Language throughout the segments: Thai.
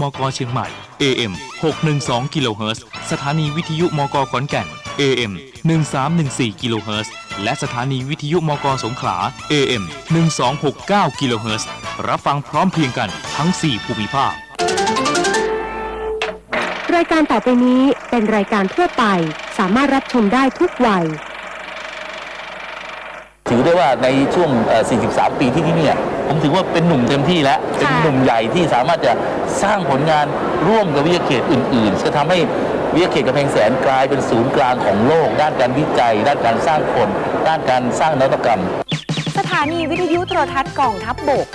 มกเชียงใหม่ AM 612กิโลเฮิรตซ์สถานีวิทยุมกขอนแก่น AM 1314กิโลเฮิรตซ์และสถานีวิทยุมกสงขลา AM 1269กิโลเฮิรตซ์รับฟังพร้อมเพรียงกันทั้ง 4 ภูมิภาค รายการต่อไปนี้เป็นรายการทั่วไป สามารถรับชมได้ทุกวัย ถือได้ว่าในช่วงเอ่อ43 ปีที่นี่เนี่ยผมถือว่าเป็นหนุ่มเต็มที่แล้ว เป็นหนุ่มใหญ่ที่สามารถจะสร้างผลงานร่วมกับวิทยาเขตอื่นๆ จะทำให้วิทยาเขตกำแพงแสนกลายเป็นศูนย์กลางของโลก ด้านการวิจัย ด้านการสร้างคน ด้านการสร้างนวัตกรรม สถานีวิทยุโทรทัศน์กองทัพบบก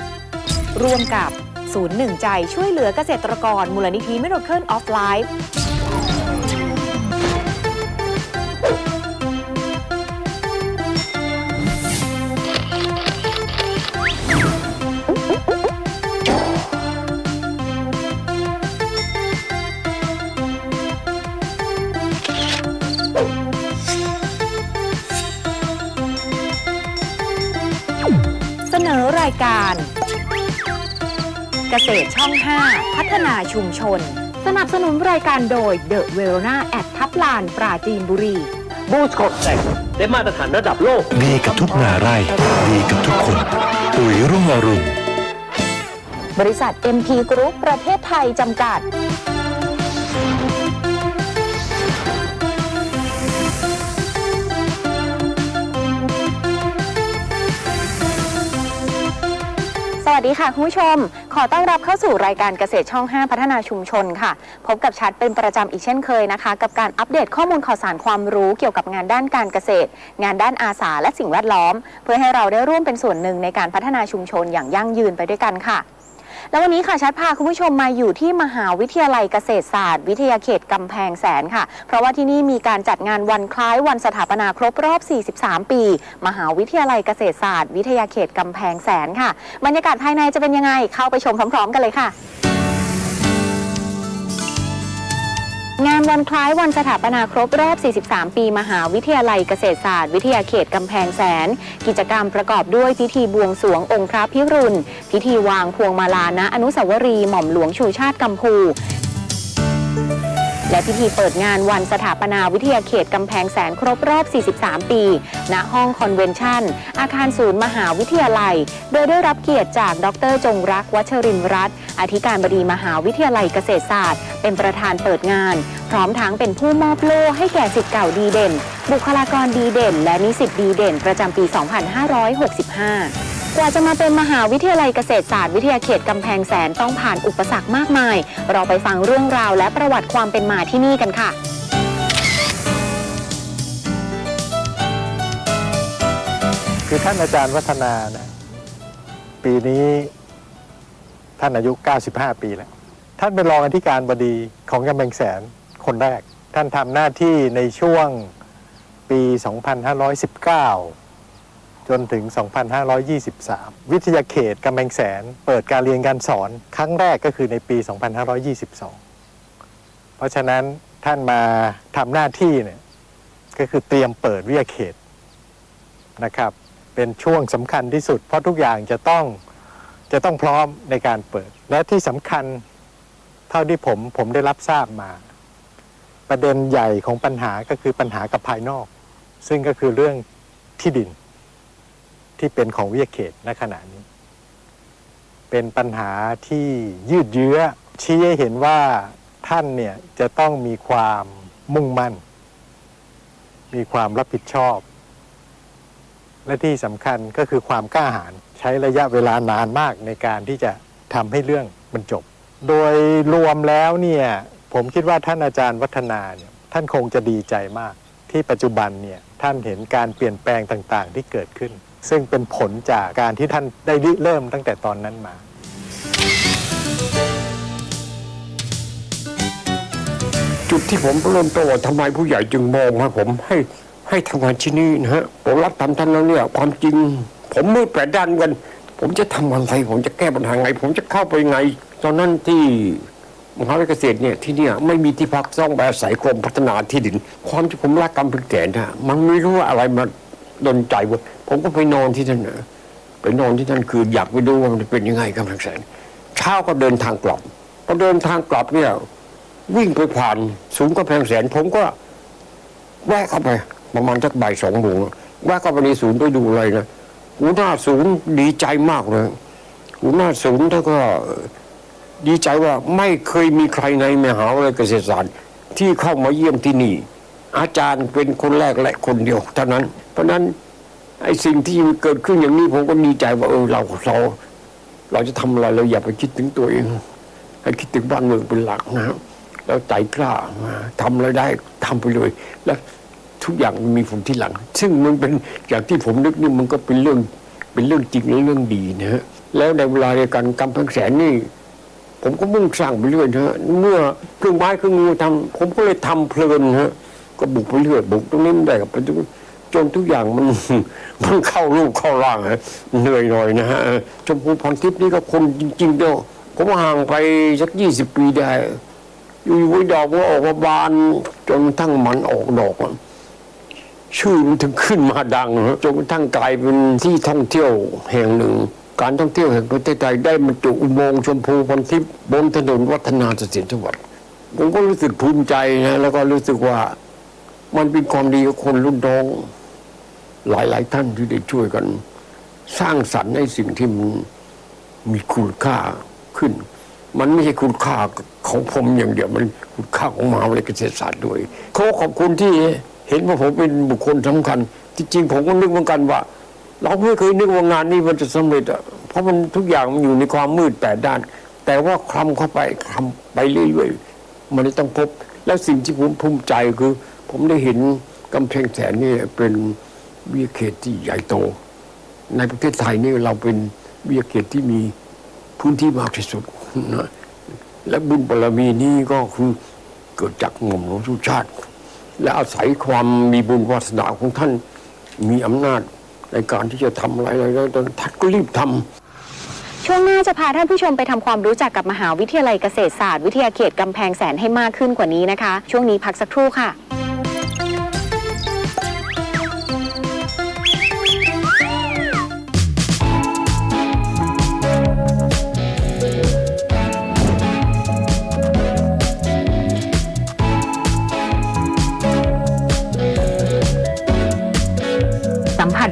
ร่วมกับศูนย์หนึ่งใจช่วยเหลือเกษตรกรมูลนิธิ Miracle of Life เส อง 5 พัฒนาชุมชน สนับสนุนรายการโดย The Verona แอดทับลานปราจีนบุรี บูสโคตแต่งได้มาตรฐานระดับโลก ดีกับทุกนาไร่ ดีกับทุกคน ปุ๋ยรุ่งอรุณบริษัท MP Group ประเทศไทยจำกัด วัสดีค่ะคุณผู้ชม ขอต้อนรับเข้าสู่รายการเกษตรช่อง 5 พัฒนาชุมชนค่ะ พบกับชัดเป็นประจำอีกเช่นเคยนะคะ กับการอัปเดตข้อมูลข่าวสารความรู้เกี่ยวกับงานด้านการเกษตร งานด้านอาสาและสิ่งแวดล้อม เพื่อให้เราได้ร่วมเป็นส่วนหนึ่งในการพัฒนาชุมชนอย่างยั่งยืนไปด้วยกันค่ะ แล้ววันนี้ค่ะชัดพาคุณผู้ชมมาอยู่ที่มหาวิทยาลัยเกษตรศาสตร์ วิทยาเขตกำแพงแสนค่ะ เพราะว่าที่นี่มีการจัดงานวันคล้ายวันสถาปนาครบรอบ 43 ปี มหาวิทยาลัยเกษตรศาสตร์ วิทยาเขตกำแพงแสนค่ะ บรรยากาศภายในจะเป็นยังไงเข้าไปชมพร้อม ๆ กันเลยค่ะ งานวันคล้ายวันสถาปนาครบรอบ 43 ปี มหาวิทยาลัยเกษตรศาสตร์ วิทยาเขตกำแพงแสน กิจกรรมประกอบด้วยพิธีบวงสรวงองค์พระพิรุณ พิธีวางพวงมาลาณอนุสาวรีย์หม่อมหลวงชูชาติกัมพู และพิธีเปิดงานวันสถาปนาวิทยาเขตกำแพงแสนครบรอบ 43 ปี ณ ห้องคอนเวนชั่น อาคารศูนย์มหาวิทยาลัย โดยได้รับเกียรติจากดรจงรักวัชรินร์รัตน์อธิการบดีมหาวิทยาลัยเกษตรศาสตร์ เป็นประธานเปิดงาน พร้อมทั้งเป็นผู้มอบโล่ให้แก่สิทธิ์เก่าดีเด่น บุคลากรดีเด่น และนิสิตดีเด่น ประจำปี 2565 กว่าจะมาเป็นมหาวิทยาลัยเกษตรศาสตร์วิทยาเขตกำแพงแสนต้องผ่านอุปสรรคมากมาย เราไปฟังเรื่องราวและประวัติความเป็นมาที่นี่กันค่ะคือท่านอาจารย์วัฒนานะปีนี้ท่านอายุ 95 ปีแล้ว ท่านเป็นรองอธิการบดีของกำแพงแสนคนแรก ท่านทำหน้าที่ในช่วงปี 2519 จนถึง 2523 วิทยาเขตกำแพงแสน เปิดการเรียนการสอนครั้งแรกก็คือในปี 2522 เพราะฉะนั้นท่านมาทำหน้าที่เนี่ยก็คือเตรียมเปิดวิทยาเขตนะครับ เป็นช่วงสำคัญที่สุด เพราะทุกอย่างจะต้องจะต้องพร้อมในการเปิด และที่สำคัญเท่าที่ผมผมได้รับทราบมา ประเด็นใหญ่ของปัญหาก็คือปัญหากับภายนอก ซึ่งก็คือเรื่องที่ดิน ที่เป็นของวิทยาเขตณขณะนี้ เป็นปัญหาที่ยืดเยื้อ ชี้ให้เห็นว่าท่านเนี่ยจะต้องมีความมุ่งมั่น มีความรับผิดชอบ และที่สำคัญก็คือความกล้าหาญใช้ระยะเวลานานมากในการที่จะทำให้เรื่องมันจบ โดยรวมแล้วเนี่ยผมคิดว่าท่านอาจารย์วัฒนาเนี่ยท่านคงจะดีใจมากที่ปัจจุบันเนี่ยท่านเห็นการเปลี่ยนแปลงต่างๆที่เกิดขึ้น ซึ่งเป็นผลจากการที่ท่านได้ริเริ่มตั้งแต่ตอนนั้นมา จุดที่ผมเริ่มต้นว่าทำไมผู้ใหญ่จึงมองให้ผมให้ให้ทำงานที่นี่นะฮะผมรับทำท่านแล้วเนี่ยความจริง ผมมืดแปดด้านกัน ผมจะทำอะไร ผมจะแก้ปัญหาไง ผมจะเข้าไปไง ตอนนั้นที่มหาวิทยาลัยเกษตรเนี่ยที่เนี่ยไม่มีที่พักซ่องแบบอาศัยกรมพัฒนาที่ดิน ความที่ผมรักกำพึงแก่นะมันไม่รู้ว่าอะไรมา ดนใจว่าผมก็ไปนอนที่นั่นนะไปนอนที่นั่นคืออยากไปดูว่ามันเป็นยังไงกำแพงแสนเช้าก็เดินทางกลับพอเดินทางกลับเนี่ย วิ่งไปผ่านศูนย์กำแพงแสน ผมก็แวะเข้าไปประมาณสักบ่ายสองโมงแวะเข้าไปในศูนย์ไปดูอะไรนะหัวหน้าศูนย์ดีใจมากเลยหัวหน้าศูนย์ท่านก็ดีใจว่าไม่เคยมีใครในมหาวิทยาลัยเกษตรศาสตร์ที่เข้ามาเยี่ยมที่นี่ อาจารย์เป็นคนแรกและคนเดียวเท่านั้น เพราะนั้นไอ้สิ่งที่เกิดขึ้นอย่างนี้ผมก็ดีใจว่าเออเราเราเราจะทำอะไรเราอย่าไปคิดถึงตัวเอง ให้คิดถึงบ้านเมืองเป็นหลักนะครับแล้วใจกล้ามาทำอะไรได้ทำไปเลย แล้วทุกอย่างมันมีผลที่หลัง ซึ่งมันเป็นอย่างที่ผมนึกนี่มันก็เป็นเรื่องเป็นเรื่องจริงและเรื่องดีนะฮะแล้วในเวลาเดียวกันกำแพงแสนนี่ ผมก็มุ่งสร้างไปเรื่อยนะฮะเมื่อเครื่องไม้เครื่องมือทำผมก็เลยทำเพลินฮะก็บุกไปเรื่อยบุกตรงนี้ไม่ได้กับไปตรงนี้ จนทุกอย่างมันมันเข้ารูปเข้าร่างฮะเหนื่อยหน่อยนะฮะชมพูพรทิพย์นี่ก็คนจริงๆเดียวผมห่างไปสักยี่สิบปีได้ อยู่ๆดอกมันออกมาบานจนกระทั้งมันออกดอกชื่อมันถึงขึ้นมาดังฮะจนกระทั่งกลายเป็นที่ท่องเที่ยวแห่งหนึ่ง การท่องเที่ยวแห่งประเทศไทยได้บรรจุอุโมงค์ชมพูพันทิพย์บนถนนวัฒนาเสถียรจังหวัดผมก็รู้สึกภูมิใจนะแล้วก็รู้สึกว่ามันเป็นความดีของคนรุ่นน้อง หลาย ๆ ท่านที่ได้ช่วยกัน สร้างสรรค์ในสิ่งที่มันมีคุณค่าขึ้น มันไม่ใช่คุณค่าของผมอย่างเดียว มันคุณค่าของมหาวิทยาลัยเกษตรศาสตร์ด้วยเขาขอบคุณที่เห็นว่าผมเป็นบุคคลสำคัญ จริง ๆ ผมก็นึกเหมือนกันว่า เราไม่เคยนึกว่างานนี้มันจะสำเร็จอะเพราะมันทุกอย่างมันอยู่ในความมืดแปดด้าน แต่ว่าคลำเข้าไปคลำไปเรื่อยๆมันต้องพบ แล้วสิ่งที่ผมภูมิใจคือ ผมได้เห็นกำแพงแสนนี่เป็น วิทยาเขตที่ใหญ่โต ในประเทศไทยนี่เราเป็นวิทยาเขตที่มีพื้นที่มากที่สุดนะและบุญบารมีนี้ก็คือเกิดจากหม่อมหลวงสุชาติ และอาศัยความมีบุญวาสนาของท่านมีอำนาจในการที่จะทำอะไรอะไรแล้วท่านก็รีบทำช่วงหน้าจะพาท่านผู้ชมไปทำความรู้จักกับมหาวิทยาลัยเกษตรศาสตร์ วิทยาเขตกำแพงแสนให้มากขึ้นกว่านี้นะคะ ช่วงนี้พักสักครู่ค่ะ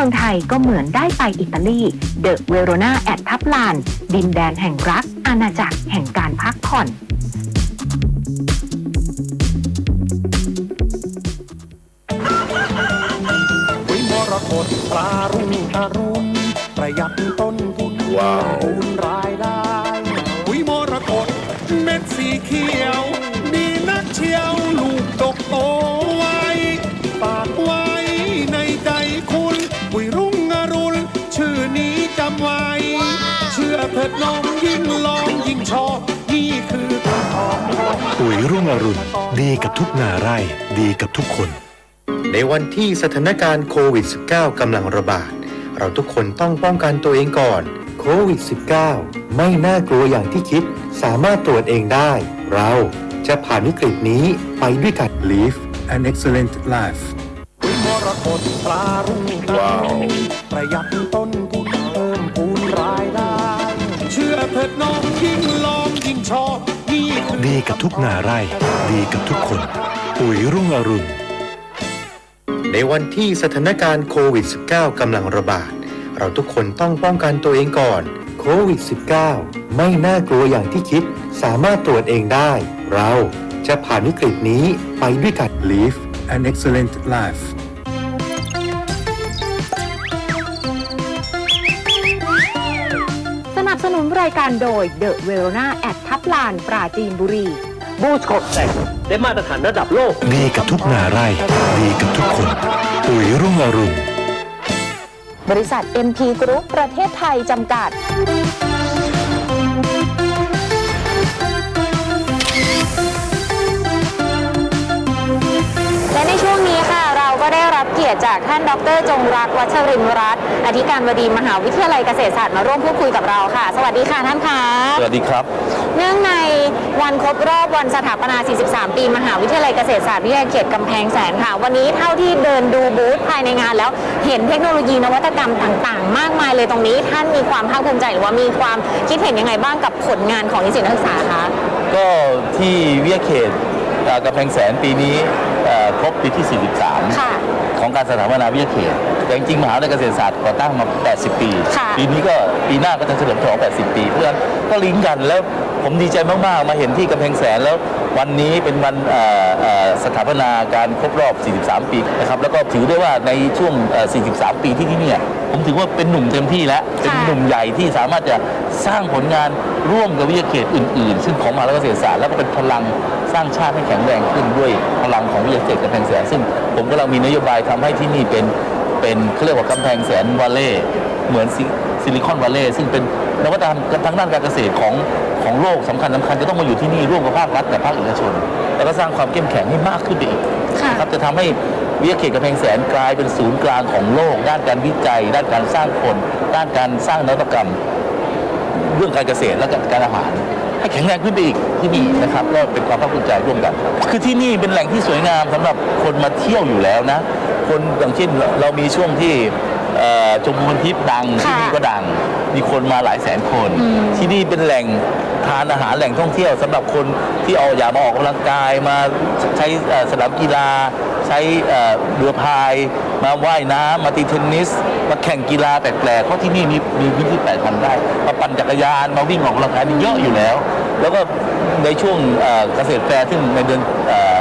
มืองไทยก็เหมือนได้ไปอิตาลีเดอะเวโรนาแอดทับลาน ดินแดนแห่งรัก อาณาจักรแห่งการพักผ่อนปุ๋ยมรกตปลารุ่งอรุณประหยัดต้นทุนว้าวรายได้ปุ๋ยมรกตเม็ดสีเขียว ดีนักเชียวลูกดกโต เชื่อเถิดน้องยิ่งลองยิ่งชอบนี่คือต้นหอมของปุ๋ยรุ่งอรุณดีกับทุกนาไร่ดีกับทุกคน ในวันที่สถานการณ์โควิด -19 กำลังระบาด เราทุกคนต้องป้องกันตัวเองก่อนโควิด -19 ไม่น่ากลัวอย่างที่คิด สามารถตรวจเองได้ เราจะผ่านวิกฤตนี้ไปด้วยกัน Live an excellent life ปุ๋ยมรกตปลารุ่งว้าวประหยัดต้นทุนเพิ่มพูนรายได้ เชื่อเถิดน้องยิ่งลองยิ่งชอบนี่คือดีกับทุกนาไร่ ดีกับทุกคน ปุ๋ยรุ่งอรุณ ในวันที่สถานการณ์โควิด -19 กำลังระบาด เราทุกคนต้องป้องกันตัวเองก่อนโควิด -19 ไม่น่ากลัวอย่างที่คิด สามารถตรวจเองได้ เราจะผ่านวิกฤตนี้ไปด้วยกัน Live an excellent life รายการโดย The Verona แอดทับลานปราจีนบุรี บูสโคตแต่งได้มาตรฐานระดับโลก ดีกับทุกนาไร่ ดีกับทุกคน ปุ๋ยรุ่งอรุณ บริษัท MP Group ประเทศไทยจำกัด และในช่วงนี้ค่ะเราก็ ได้รับเกียรติจากท่านดร จงรักวัชรินทร์รัตน์อธิการบดีมหาวิทยาลัยเกษตรศาสตร์มาร่วมพูดคุยกับเราค่ะ สวัสดีค่ะท่านคะสวัสดีครับ เนื่องในวันครบรอบวันสถาปนา 43 ปี มหาวิทยาลัยเกษตรศาสตร์วิทยาเขตกำแพงแสนค่ะ วันนี้เท่าที่เดินดูบูธภายในงานแล้วเห็นเทคโนโลยีนวัตกรรมต่างๆ มากมายเลยตรงนี้ ท่านมีความภาคภูมิใจหรือว่ามีความคิดเห็นยังไงบ้างกับผลงานของนิสิตนักศึกษาคะก็ที่วิทยาเขตเอ่อกำแพงแสนปีนี้เอ่อ ครบปีที่43ค่ะของการสถาปนาวิทยาเขต แต่จริงๆมหาวิทยาลัยเกษตรศาสตร์ก่อตั้งมา 80 ปี ค่ะ ปีนี้ก็ปีหน้าก็จะเฉลิมฉลอง 80 ปี เพราะฉะนั้นก็ลิงก์กันแล้ว ผมดีใจมาก ๆ มาเห็นที่กำแพงแสนแล้ววันนี้เป็นวันเอ่อเอ่อสถาปนาการครบรอบ 43 ปีนะครับแล้วก็ถือได้ว่าในช่วงเอ่อ43 ปีที่นี่เนี่ยผมถือว่าเป็นหนุ่มเต็มที่แล้ว เป็นหนุ่มใหญ่ที่สามารถจะสร้างผลงานร่วมกับวิทยาเขตอื่น ๆ ซึ่งของมหาวิทยาลัยเกษตรศาสตร์แล้วก็เป็นพลังสร้างชาติให้แข็งแรงขึ้นด้วยพลังของวิทยาเขตกำแพงแสน ซึ่งผมกำลังมีนโยบายทำให้ที่นี่เป็นเป็นเขาเรียกว่ากำแพงแสนวาเล่เหมือน ซิซิลิคอนวาเล่ซึ่งเป็นนวัตกรรมทางด้านการเกษตรของของโลกสำคัญสำคัญจะต้องมาอยู่ที่นี่ร่วมกับภาครัฐกับภาคเอกชน แล้วก็สร้างความเข้มแข็งให้มากขึ้นไปอีกค่ะครับจะทำให้วิทยาเขตกำแพงแสนกลายเป็นศูนย์กลางของโลก ด้านการวิจัย ด้านการสร้างคน ด้านการสร้างนวัตกรรม เรื่องการเกษตรและการอาหารให้แข็งแรงขึ้นไปอีกที่นี่นะครับก็เป็นความภาคภูมิใจร่วมกัน คือที่นี่เป็นแหล่งที่สวยงามสำหรับคนมาเที่ยวอยู่แล้วนะ คนอย่างเช่นเราเรามีช่วงที่ เอ่อชมพูพันทิพย์ดังที่ค่ะนี่ก็ดัง มีคนมาหลายแสนคน อืมที่นี่เป็นแหล่งทานอาหารแหล่งท่องเที่ยวสำหรับคนที่เอาอยากมาออกกำลังกายมาใช้เอ่อสนามกีฬา ใช้เอ่อเรือพาย มาว่ายน้ำมาตีเทนนิส มาแข่งกีฬาแปลกๆเพราะที่นี่มีมีพื้นที่8,000ได้มาปั่นจักรยานมาวิ่งออกกำลังกายนี่เยอะอยู่แล้ว แล้วก็ในช่วงเอ่อเกษตรแฟร์ซึ่งในเดือนเอ่อ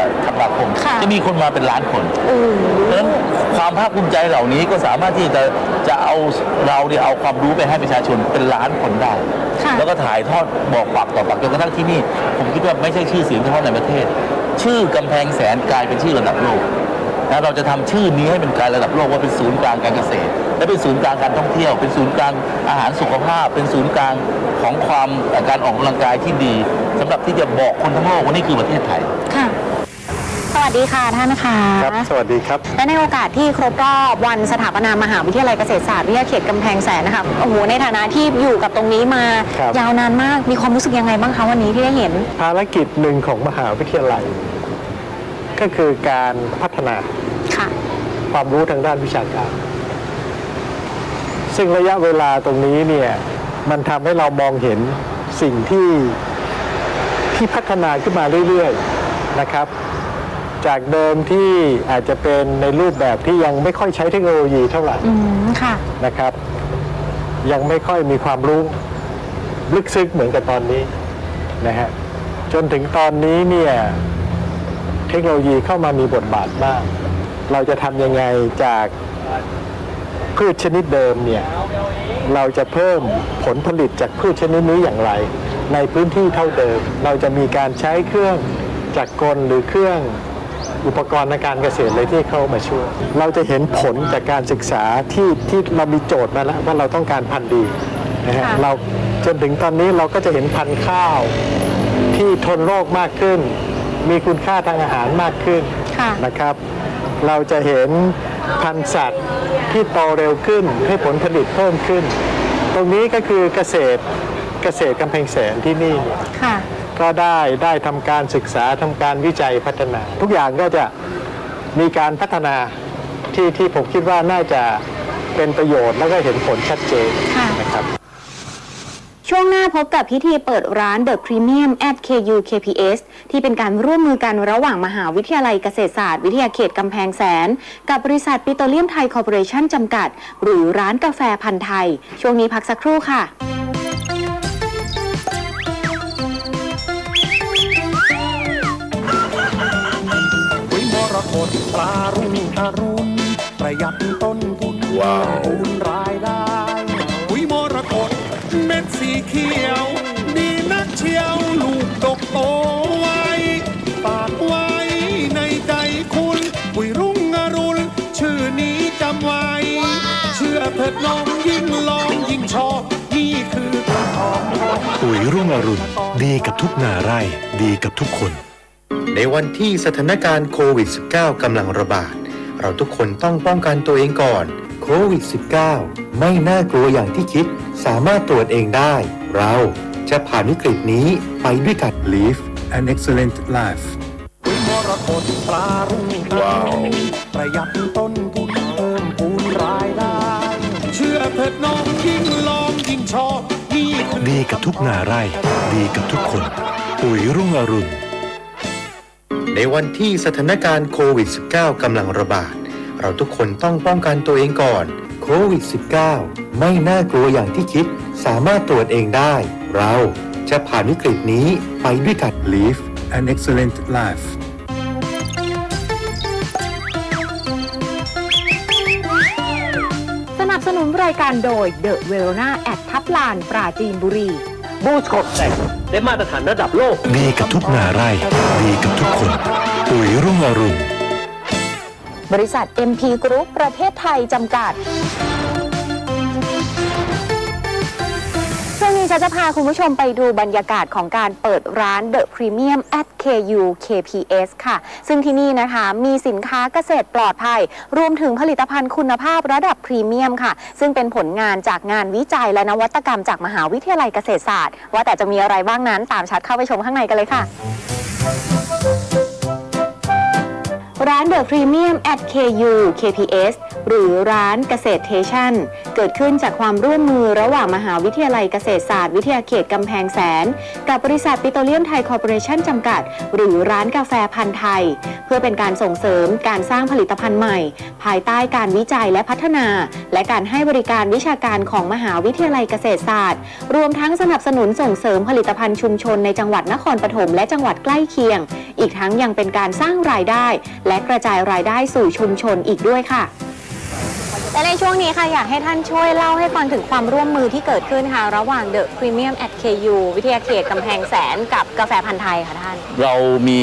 ธันวาคมค่ะ จะมีคนมาเป็นล้านคนอืมเพราะฉะนั้นความภาคภูมิใจเหล่านี้ก็สามารถที่จะจะเอาเราเนี่ยเอาความรู้ไปให้ประชาชนเป็นล้านคนได้ ค่ะ แล้วก็ถ่ายทอดบอกปากต่อปากจนกระทั่งที่นี่ ผมคิดว่าไม่ใช่ชื่อเสียงเฉพาะในประเทศ ชื่อกำแพงแสนกลายเป็นชื่อระดับโลกนะเราจะทำชื่อนี้ให้เป็นการระดับโลกว่าเป็นศูนย์กลางการเกษตร และเป็นศูนย์กลางการท่องเที่ยว เป็นศูนย์กลางอาหารสุขภาพ เป็นศูนย์กลางของความเอ่อการออกกำลังกายที่ดีสำหรับที่จะบอกคนทั้งโลกว่านี่คือประเทศไทย ค่ะ สวัสดีค่ะท่านนะคะครับ สวัสดีครับ และในโอกาสที่ครบรอบวันสถาปนามหาวิทยาลัยเกษตรศาสตร์วิทยาเขตกำแพงแสนนะคะ โอ้โห ในฐานะที่อยู่กับตรงนี้มาครับยาวนานมาก มีความรู้สึกยังไงบ้างคะวันนี้ที่ได้เห็น ภารกิจหนึ่งของมหาวิทยาลัย ก็คือการพัฒนาค่ะความรู้ทางด้านวิชาการ ซึ่งระยะเวลาตรงนี้เนี่ยมันทำให้เรามองเห็นสิ่งที่ที่พัฒนาขึ้นมาเรื่อยๆนะครับ จากเดิมที่อาจจะเป็นในรูปแบบที่ยังไม่ค่อยใช้เทคโนโลยีเท่าไหร่อืมค่ะ นะครับ ยังไม่ค่อยมีความรู้ลึกซึ้งเหมือนกับตอนนี้นะฮะจนถึงตอนนี้เนี่ยเทคโนโลยีเข้ามามีบทบาทมาก เราจะทำยังไงจากพืชชนิดเดิมเนี่ยเราจะเพิ่มผลผลิตจากพืชชนิดนี้อย่างไร ในพื้นที่เท่าเดิม เราจะมีการใช้เครื่องจักรกลหรือเครื่อง อุปกรณ์ในการเกษตรเลยที่เข้ามาช่วย เราจะเห็นผลจากการศึกษาที่ที่เรามีโจทย์มาแล้วว่าเราต้องการพันธุ์ดีนะฮะค่ะเราจนถึงตอนนี้เราก็จะเห็นพันธุ์ข้าวที่ทนโรคมากขึ้น มีคุณค่าทางอาหารมากขึ้นค่ะนะครับ เราจะเห็นพันธุ์สัตว์ที่โตเร็วขึ้นให้ผลผลิตเพิ่มขึ้น ตรงนี้ก็คือเกษตรเกษตรกำแพงแสนที่นี่เนี่ยค่ะ ก็ได้ได้ทำการศึกษาทำการวิจัยพัฒนา ทุกอย่างก็จะมีการพัฒนาที่ที่ผมคิดว่าน่าจะเป็นประโยชน์แล้วก็เห็นผลชัดเจนค่ะนะครับช่วงหน้าพบกับพิธีเปิดร้าน The Premium at KU KPS ที่เป็นการร่วมมือกันระหว่างมหาวิทยาลัยเกษตรศาสตร์ วิทยาเขตกำแพงแสน กับบริษัทปิโตรเลียมไทยคอร์ปอเรชั่นจำกัด หรือร้านกาแฟพันธ์ไทย ช่วงนี้พักสักครู่ค่ะ ปลารุ่งอรุณประหยัดต้นทุนว้าวคูณรายได้ปุ๋ยมรกตเม็ดสีเขียว ดีนักเชียวลูกดกโตไวฝากไว้ในใจคุณปุ๋ยรุ่งอรุณชื่อนี้จำไว้ เชื่อเถิดน้องยิ่งลองยิ่งชอบนี่คือปุ๋ยรุ่งอรุณดีกับทุกนาไร่ดีกับทุกคน ในวันที่สถานการณ์โควิด -19 กำลังระบาด เราทุกคนต้องป้องกันตัวเองก่อนโควิด -19 ไม่น่ากลัวอย่างที่คิด สามารถตรวจเองได้ เราจะผ่านวิกฤตนี้ไปด้วยกัน Live an excellent life ปุ๋ยมรกตปลารุ่งว้าวประหยัดต้นทุนเพิ่มพูนรายได้ เชื่อเถิดน้องยิ่งลองยิ่งชอบนี่คือดีกับทุกนาไร่ ดีกับทุกคน ปุ๋ยรุ่งอรุณ ในวันที่สถานการณ์โควิด -19 กำลังระบาด เราทุกคนต้องป้องกันตัวเองก่อนโควิด -19 ไม่น่ากลัวอย่างที่คิด สามารถตรวจเองได้ เราจะผ่านวิกฤตนี้ไปด้วยกัน Live an excellent life สนับสนุนรายการโดย The Verona แอดทับลานปราจีนบุรี บูสโคตแต่งได้มาตรฐานระดับโลก ดีกับทุกนาไร่ ดีกับทุกคน ปุ๋ยรุ่งอรุณ บริษัท MP Group ประเทศไทยจำกัด ฉันจะพาคุณผู้ชมไปดูบรรยากาศของการเปิดร้าน The Premium at KU KPS ค่ะ ซึ่งที่นี่นะคะมีสินค้าเกษตรปลอดภัย รวมถึงผลิตภัณฑ์คุณภาพระดับพรีเมียมค่ะ ซึ่งเป็นผลงานจากงานวิจัยและนวัตกรรมจากมหาวิทยาลัยเกษตรศาสตร์ ว่าแต่จะมีอะไรบ้างนั้นตามชัดเข้าไปชมข้างในกันเลยค่ะ ร้าน The Premium at KU KPS หรือร้านเกษตรเทชันเกิดขึ้นจากความร่วมมือระหว่างมหาวิทยาลัยเกษตรศาสตร์วิทยาเขตกำแพงแสน กับบริษัทปิโตรเลียมไทยคอร์ปอเรชั่นจำกัด หรือร้านกาแฟพันธ์ไทย เพื่อเป็นการส่งเสริมการสร้างผลิตภัณฑ์ใหม่ ภายใต้การวิจัยและพัฒนา และการให้บริการวิชาการของมหาวิทยาลัยเกษตรศาสตร์ รวมทั้งสนับสนุนส่งเสริมผลิตภัณฑ์ชุมชนในจังหวัดนครปฐมและจังหวัดใกล้เคียง อีกทั้งยังเป็นการสร้างรายได้ และกระจายรายได้สู่ชุมชนอีกด้วยค่ะ และในช่วงนี้ค่ะอยากให้ท่านช่วยเล่าให้ฟังถึงความร่วมมือที่เกิดขึ้นค่ะ ระหว่าง The Premium at KU วิทยาเขตกำแพงแสนกับกาแฟพันธ์ไทยค่ะท่าน เรามี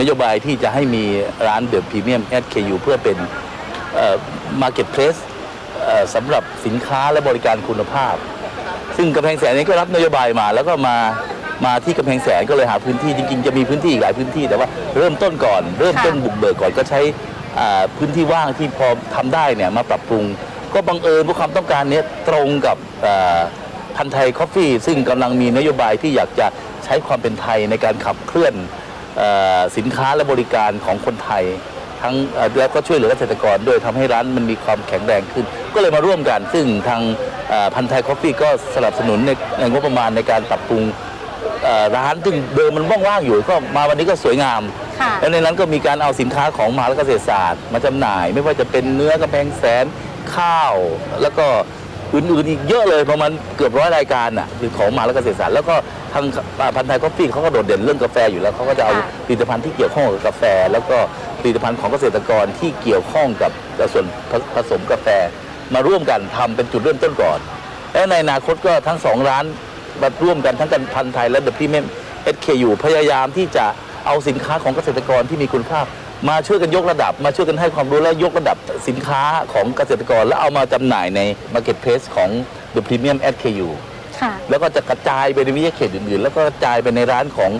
นโยบายที่จะให้มีร้านเดอะพรีเมียม SKU เพื่อเป็นมาร์เก็ตเพลสสำหรับสินค้าและบริการคุณภาพ ซึ่งกำแพงแสนนี้ก็รับนโยบายมาแล้วก็มา มาที่กำแพงแสนก็เลยหาพื้นที่จริงๆจะมีพื้นที่อีกหลายพื้นที่แต่ว่าเริ่มต้นก่อน เริ่มต้นบุกเบิกก่อนก็ใช้พื้นที่ว่างที่พอทำได้เนี่ยมาปรับปรุง ก็บังเอิญว่าความต้องการเนี้ยตรงกับพันธุ์ไทยคอฟฟี่ซึ่งกำลังมีนโยบายที่อยากจะใช้ความเป็นไทยในการขับเคลื่อนอสินค้าและบริการของคนไทย ทั้งแล้วก็ช่วยเหลือเกษตรกรด้วยทำให้ร้านมันมีความแข็งแรงขึ้น ก็เลยมาร่วมกัน ซึ่งทางพันธุ์ไทยคอฟฟี่ก็สนับสนุนในงบประมาณในการปรับปรุง ร้านซึ่งเดิมมันว่างๆอยู่ก็มาวันนี้ก็สวยงาม ค่ะ และในนั้นก็มีการเอาสินค้าของมหาวิทยาลัยเกษตรศาสตร์ มาจำหน่าย ไม่ว่าจะเป็นเนื้อกระแพงแสนข้าว แล้วก็อื่นๆอีกเยอะเลยประมาณเกือบร้อยรายการอะคือของมหาวิทยาลัยเกษตรศาสตร์แล้วก็ทางพันธุ์ไทยกาแฟเขาก็โดดเด่นเรื่องกาแฟอยู่แล้วเขาก็จะเอาค่ะ ผลิตภัณฑ์ที่เกี่ยวข้องกับกาแฟ แล้วก็ผลิตภัณฑ์ของเกษตรกรที่เกี่ยวข้องกับส่วนผสมกาแฟมาร่วมกันทำเป็นจุดเริ่มต้นก่อน และในอนาคตก็ทั้งสองร้าน มาร่วมกันทั้งกันพันธุ์ไทยและเดอะพรีเมียม SKU พยายามที่จะเอาสินค้าของเกษตรกรที่มีคุณภาพ มาช่วยกันยกระดับ มาช่วยกันให้ความรู้และยกระดับสินค้าของเกษตรกร แล้วเอามาจำหน่ายใน Marketplace ของ The Premium SKU ค่ะแล้วก็จะกระจายไปในวิทยาเขตอื่นๆ แล้วก็กระจายไปในร้านของ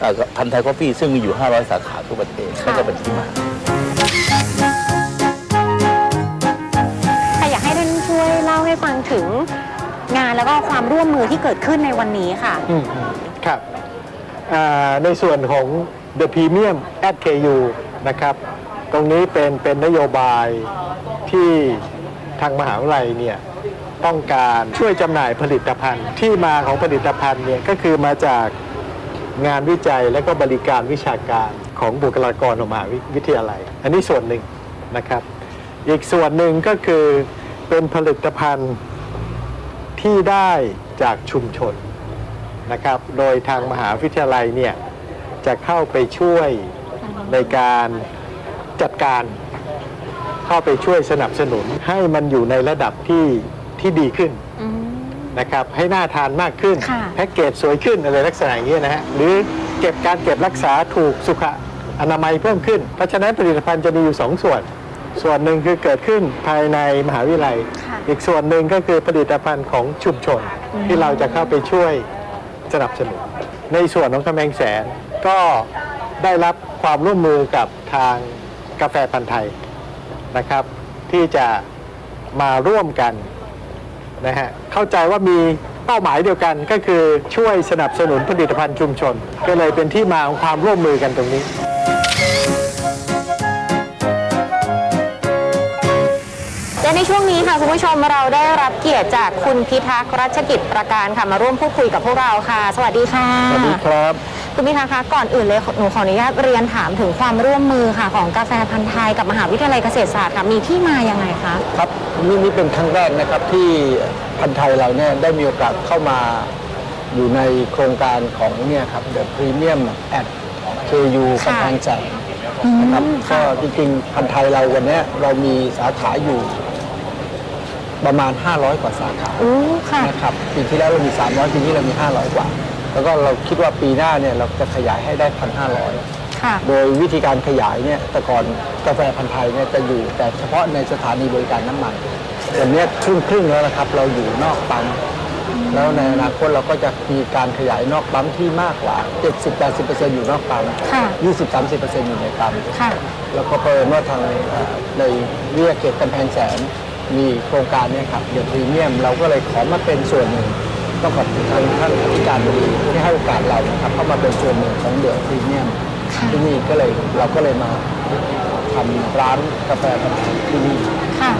เอ่อพันธุ์ไทยคอฟฟี่ซึ่งมีอยู่ 500 สาขาทั่วประเทศค่ะนั่นก็เป็นที่มาค่ะอยากให้ท่านช่วยเล่าให้ฟังถึง งานแล้วก็ความร่วมมือที่เกิดขึ้นในวันนี้ค่ะอืมครับอ่าในส่วนของ The Premium at KU นะครับ ตรงนี้เป็นเป็นนโยบายที่ทางมหาวิทยาลัยเนี่ยต้องการช่วยจำหน่ายผลิตภัณฑ์ ที่มาของผลิตภัณฑ์เนี่ยก็คือมาจากงานวิจัยและก็บริการวิชาการของบุคลากรของมหาวิทยาลัย อันนี้ส่วนหนึ่งนะครับ อีกส่วนหนึ่งก็คือเป็นผลิตภัณฑ์ ที่ได้จากชุมชนนะครับ โดยทางมหาวิทยาลัยเนี่ยจะเข้าไปช่วยในการจัดการ เข้าไปช่วยสนับสนุนให้มันอยู่ในระดับที่ที่ดีขึ้นอืมนะครับให้น่าทานมากขึ้นค่ะแพ็กเกจสวยขึ้นอะไรลักษณะอย่างนี้ยนะฮะหรือเก็บการเก็บรักษาถูกสุขอนามัยเพิ่มขึ้น เพราะฉะนั้นผลิตภัณฑ์จะมีอยู่สองส่วน ส่วนหนึ่งคือเกิดขึ้นภายในมหาวิทยาลัย ค่ะอีกส่วนหนึ่งก็คือผลิตภัณฑ์ของชุมชนที่เราจะเข้าไปช่วยสนับสนุน ในส่วนของกำแพงแสนก็ได้รับความร่วมมือกับทางกาแฟพันธ์ไทยนะครับ ที่จะมาร่วมกันนะฮะเข้าใจว่ามีเป้าหมายเดียวกันก็คือช่วยสนับสนุนผลิตภัณฑ์ชุมชน ก็เลยเป็นที่มาของความร่วมมือกันตรงนี้ และในช่วงนี้ค่ะคุณผู้ชมเราได้รับเกียรติจากคุณพิทักษ์รัชกิจประการค่ะมาร่วมพูดคุยกับพวกเราค่ะ สวัสดีค่ะสวัสดีครับ คุณพิทักษ์คะก่อนอื่นเลยหนูขออนุญาตเรียนถามถึงความร่วมมือค่ะของกาแฟพันธ์ไทยกับมหาวิทยาลัยเกษตรศาสตร์ค่ะมีที่มายังไงคะครับนี่นี่เป็นครั้งแรกนะครับที่พันธุ์ไทยเราเนี่ยได้มีโอกาสเข้ามาอยู่ในโครงการของเนี่ยครับ The Premium at KU ค่ะกำแพงแสนนะครับก็จริงๆพันธุ์ไทยเราวันเนี้ยเรามีสาขาอยู่ ประมาณ 500 กว่าสาขาโอ้ค่ะ นะครับปีที่แล้วเรามี 300 ปีนี้เรามี 500 กว่า แล้วก็เราคิดว่าปีหน้าเนี่ยเราจะขยายให้ได้ 1,500 ค่ะ โดยวิธีการขยายเนี่ยแต่ก่อนกาแฟพันธุ์ไทยเนี่ยจะอยู่แต่เฉพาะในสถานีบริการน้ำมันวันเนี้ยครึ่งครึ่งๆแล้วนะครับเราอยู่นอกปั๊มแล้วในอนาคตเราก็จะมีการขยายนอกปั๊มที่มากกว่า 70-80%อยู่นอกปั๊มค่ะ 20-30%อยู่ในปั๊ม ค่ะ แล้วก็เพิ่มว่าทางเอ่อในวิทยาเขตกำแพงแสน มีโครงการเนี่ยครับเดอะพรีเมียม เราก็เลยขอมาเป็นส่วนหนึ่งต้องขอบคุณทางท่านอธิการบดีที่ให้โอกาสเรานะครับเข้ามาเป็นส่วนหนึ่งของเดอะพรีเมียมค่ะที่นี่ก็เลยเราก็เลยมาทำร้านกาแฟพันธุ์ไทยที่นี่ ค่ะ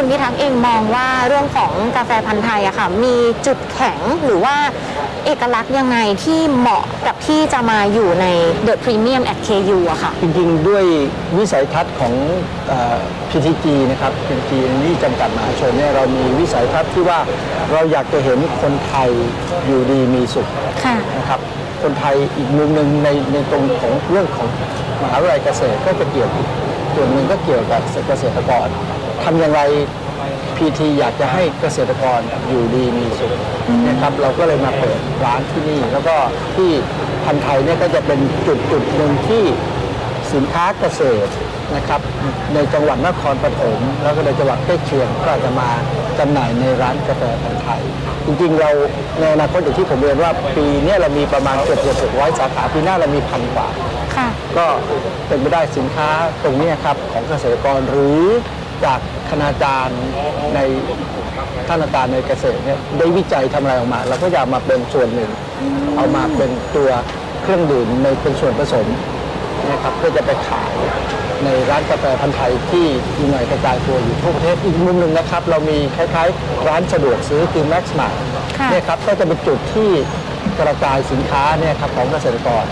คุณพิทักษ์เองมองว่าเรื่องของกาแฟพันธุ์ไทยอะค่ะ มีจุดแข็งหรือว่าเอกลักษณ์ยังไงที่เหมาะกับที่จะมาอยู่ใน The Premium at KU อะค่ะ จริงๆ ด้วยวิสัยทัศน์ของเอ่อ PTG นะครับ PTG นี่จำกัดมหาชนเนี่ยเรามีวิสัยทัศน์ที่ว่าเราอยากจะเห็นคนไทยอยู่ดีมีสุข ค่ะ นะครับคนไทยอีกมุมหนึ่งในในตรงของเรื่องของมหาวิทยาลัยเกษตรก็จะเกี่ยวส่วนหนึ่งก็เกี่ยวกับเกษตรกร ทำอย่างไร PT อยากจะให้เกษตรกรอยู่ดีมีสุขนะครับเราก็เลยมาเปิดร้านที่นี่ แล้วก็ที่พันธุ์ไทยเนี่ยก็จะเป็นจุดจุดหนึ่งที่สินค้าเกษตรนะครับในจังหวัดนครปฐมแล้วก็ในจังหวัดใกล้เคียงก็อาจจะมาจำหน่ายในร้านกาแฟพันธุ์ไทย จริงๆ เราในอนาคตอย่างที่ผมเรียนว่าปีเนี้ยเรามีประมาณเกือบเกือบร้อยสาขาปีหน้าเรามีพันกว่าค่ะก็เป็นไปได้สินค้าตรงเนี้ยครับของเกษตรกรหรือ จากคณาจารย์ในท่านอาจารย์ในเกษตรเนี่ยได้วิจัยทำอะไรออกมาเราก็อยากมาเป็นส่วนหนึ่ง เอามาเป็นตัวเครื่องดื่มในเป็นส่วนผสมนะครับเพื่อจะไปขายในร้านกาแฟพันธุ์ไทยที่มีหน่วยกระจายตัวอยู่ทั่วประเทศอีกมุมหนึ่งนะครับ เรามีคล้ายๆ ร้านสะดวกซื้อคือ Max Mart ค่ะเนี่ยครับก็จะเป็นจุดที่กระจายสินค้าเนี่ยครับของเกษตรกร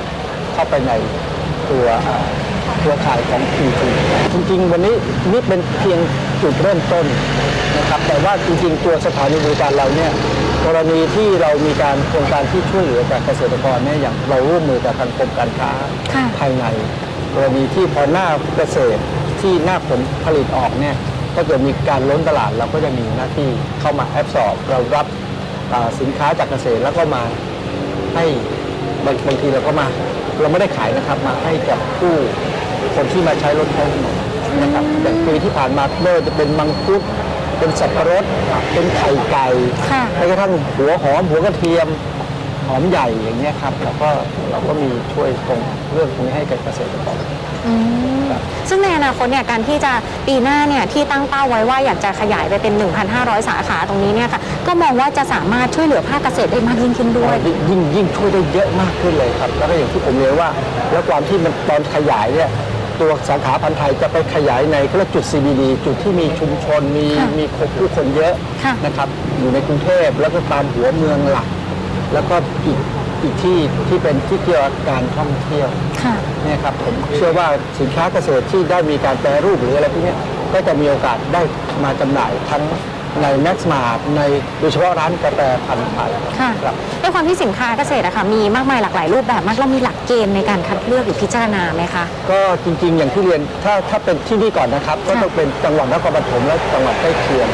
เข้าไปในตัว เอ่อเครือข่ายของ PT จริงๆ วันนี้นี่เป็นเพียงจุดเริ่มต้นนะครับแต่ว่าจริงๆ ตัวสถานีบริการเราเนี่ยกรณีที่เรามีการโครงการที่ช่วยเหลือกับเกษตรกรเนี่ยอย่างเราร่วมมือกับทางกรมการค้าค่ะภายใน กรณีที่พอหน้าเกษตรที่หน้าผลผลิตออกเนี่ยถ้าเกิดมีการล้นตลาดเราก็จะมีหน้าที่เข้ามาแอบสอบเรารับอ่าสินค้าจากเกษตรแล้วก็มาให้บางบางทีเราก็มา เราไม่ได้ขายนะครับมาให้กับผู้ คนที่มาใช้รถท้องถนนนะครับอย่างปีที่ผ่านมาไม่ว่าจะเป็นมังคุดเป็นสับปะรดเป็นไข่ไก่ค่ะแม้กระทั่งหัวหอมหัวกระเทียมหอมใหญ่อย่างเงี้ยครับเราก็เราก็มีช่วยตรงเรื่องตรงนี้ให้กับเกษตรกรอืมซึ่งในอนาคตเนี่ยการที่จะปีหน้าเนี่ยที่ตั้งเป้าไว้ว่าอยากจะขยายไปเป็น 1,500 สาขาตรงนี้เนี่ยค่ะก็มองว่าจะสามารถช่วยเหลือภาคเกษตรได้มากยิ่งขึ้นด้วย ยิ่งยิ่งช่วยได้เยอะมากขึ้นเลยครับ แล้วก็อย่างที่ผมเรียนว่า แล้วความที่มันตอนขยายเนี่ย ตัวสาขาพันธุ์ไทยจะไปขยายในก็เรียกจุด CBD จุดที่มีชุมชนมีค่ะมีคนผู้คนเยอะค่ะ นะครับอยู่ในกรุงเทพแล้วก็ตามหัวเมืองหลัก แล้วก็อีกอีกที่ที่เป็นที่เกี่ยวกับการท่องเที่ยว ค่ะ เนี่ยครับผมเชื่อว่าสินค้าเกษตรที่ได้มีการแปรรูปหรืออะไรพวกเนี้ยก็จะมีโอกาสได้มาจำหน่ายทั้ง ในแม็กซ์มาในโดยเฉพาะร้านกาแฟพันธุ์ไทยค่ะครับด้วยความที่สินค้าเกษตรอะค่ะมีมากมายหลากหลายรูปแบบมากเรามีหลักเกณฑ์ในการคัดเลือกหรือพิจารณาไหมคะ ก็จริงๆ อย่างที่เรียนถ้าถ้าเป็นที่นี่ก่อนนะครับ ก็ต้องเป็นจังหวัดนครปฐมและจังหวัดใกล้เคียง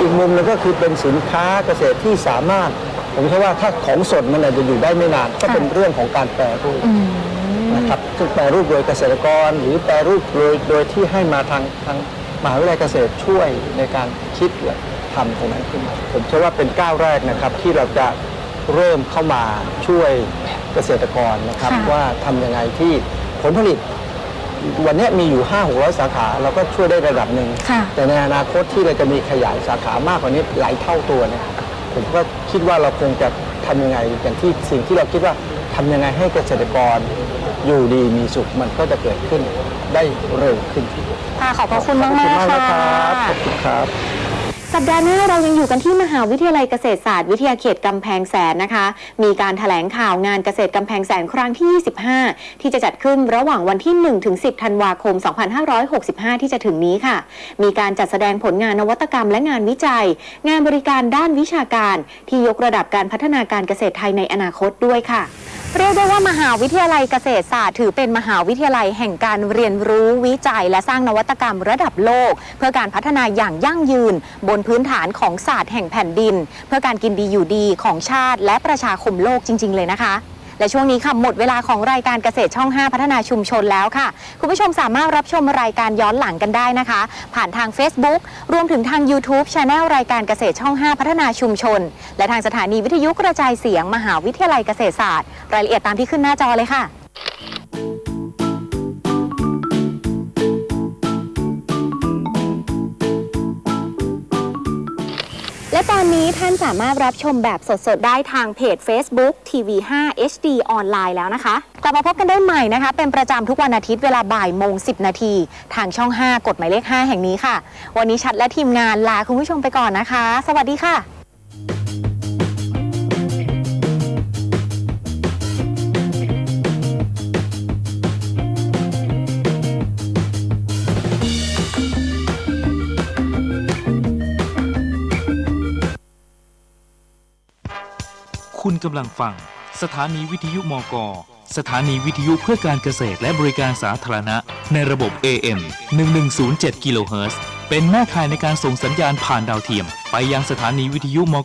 อีกมุมหนึงก็คือเป็นสินค้าเกษตรที่สามารถ ผมเชื่อว่าถ้าของสดมันอาจจะอยู่ได้ไม่นาน ก็เป็นเรื่องของการแปรรูปอืมนะครับซึ่งแปรรูปโดยเกษตรกร หรือแปรรูปโดยโดยที่ให้มาทางทางมหาวิทยาลัยเกษตรช่วยในการคิด และทำตรงนั้นขึ้นมาผมเชื่อว่าเป็นก้าวแรกนะครับที่เราจะเริ่มเข้ามาช่วยเกษตรกรนะครับ ค่ะ ว่าทำยังไงที่ผลผลิต วันนี้มีอยู่ 5 6 0 0 สาขาเราก็ช่วยได้ระดับหนึ่ง ค่ะ แต่ในอนาคตที่เราจะมีขยายสาขามากกว่านี้หลายเท่าตัวเนี่ยผมก็คิดว่าเราคงจะทำยังไงอย่างที่สิ่งที่เราคิดว่าทำยังไงให้เกษตรกรอยู่ดีมีสุขมันก็จะเกิดขึ้นได้เร็วขึ้นค่ะขอบพระคุณมากขอบมากคุณค่ะนะครับขอบคุณครับ สัปดาห์หน้าเรายังอยู่กันที่มหาวิทยาลัยเกษตรศาสตร์วิทยาเขตกำแพงแสนนะคะ มีการถแถลงข่าวงานเกษตรกำแพงแสนครั้งที่ 25 ที่จะจัดขึ้นระหว่างวันที่ 1 ถึง 10 ธันวาคม 2565 ที่จะถึงนี้ค่ะ มีการจัดแสดงผลงานนวัตกรรมและงานวิจัย งานบริการด้านวิชาการ ที่ยกระดับการพัฒนาการเกษตรไทยในอนาคตด้วยค่ะ เรียกได้ว่ามหาวิทยาลัยเกษตรศาสตร์ ถือเป็นมหาวิทยาลัยแห่งการเรียนรู้วิจัย และสร้างนวัตกรรมระดับโลก เพื่อการพัฒนาอย่างยั่งยืน บนพื้นฐานของศาสตร์แห่งแผ่นดิน เพื่อการกินดีอยู่ดีของชาติและประชาคมโลกจริง ๆ เลยนะคะ และช่วงนี้ค่ะหมดเวลาของรายการเกษตรช่อง 5 พัฒนาชุมชนแล้วค่ะ คุณผู้ชมสามารถรับชมรายการย้อนหลังกันได้นะคะ ผ่านทาง Facebook รวมถึงทาง YouTube c h anel รายการเกษตรช่อง 5 พัฒนาชุมชน และทางสถานีวิทยุกระจายเสียง มหาวิทยาลัยเกษตรศาสตร์ รายละเอียดตามที่ขึ้นหน้าจอเลยค่ะ และตอนนี้ท่านสามารถรับชมแบบสดๆ ได้ทางเพจ Facebook TV 5 HD ออนไลน์แล้วนะคะ กลับมาพบกันได้ใหม่นะคะ เป็นประจำทุกวันอาทิตย์เวลาบ่ายโมง 10 นาที ทางช่อง 5 กฎหมายเลข 5 แห่งนี้ค่ะ วันนี้ชัดและทีมงานลาคุณผู้ชมไปก่อนนะคะ สวัสดีค่ะ คุณกำลังฟัง สถานีวิทยุมก สถานีวิทยุเพื่อการเกษตรและบริการสาธารณะ ในระบบ AM 1107กิโลเฮิรตซ์เป็นแม่ข่ายในการส่งสัญญาณผ่านดาวเทียม ไปยังสถานีวิทยุม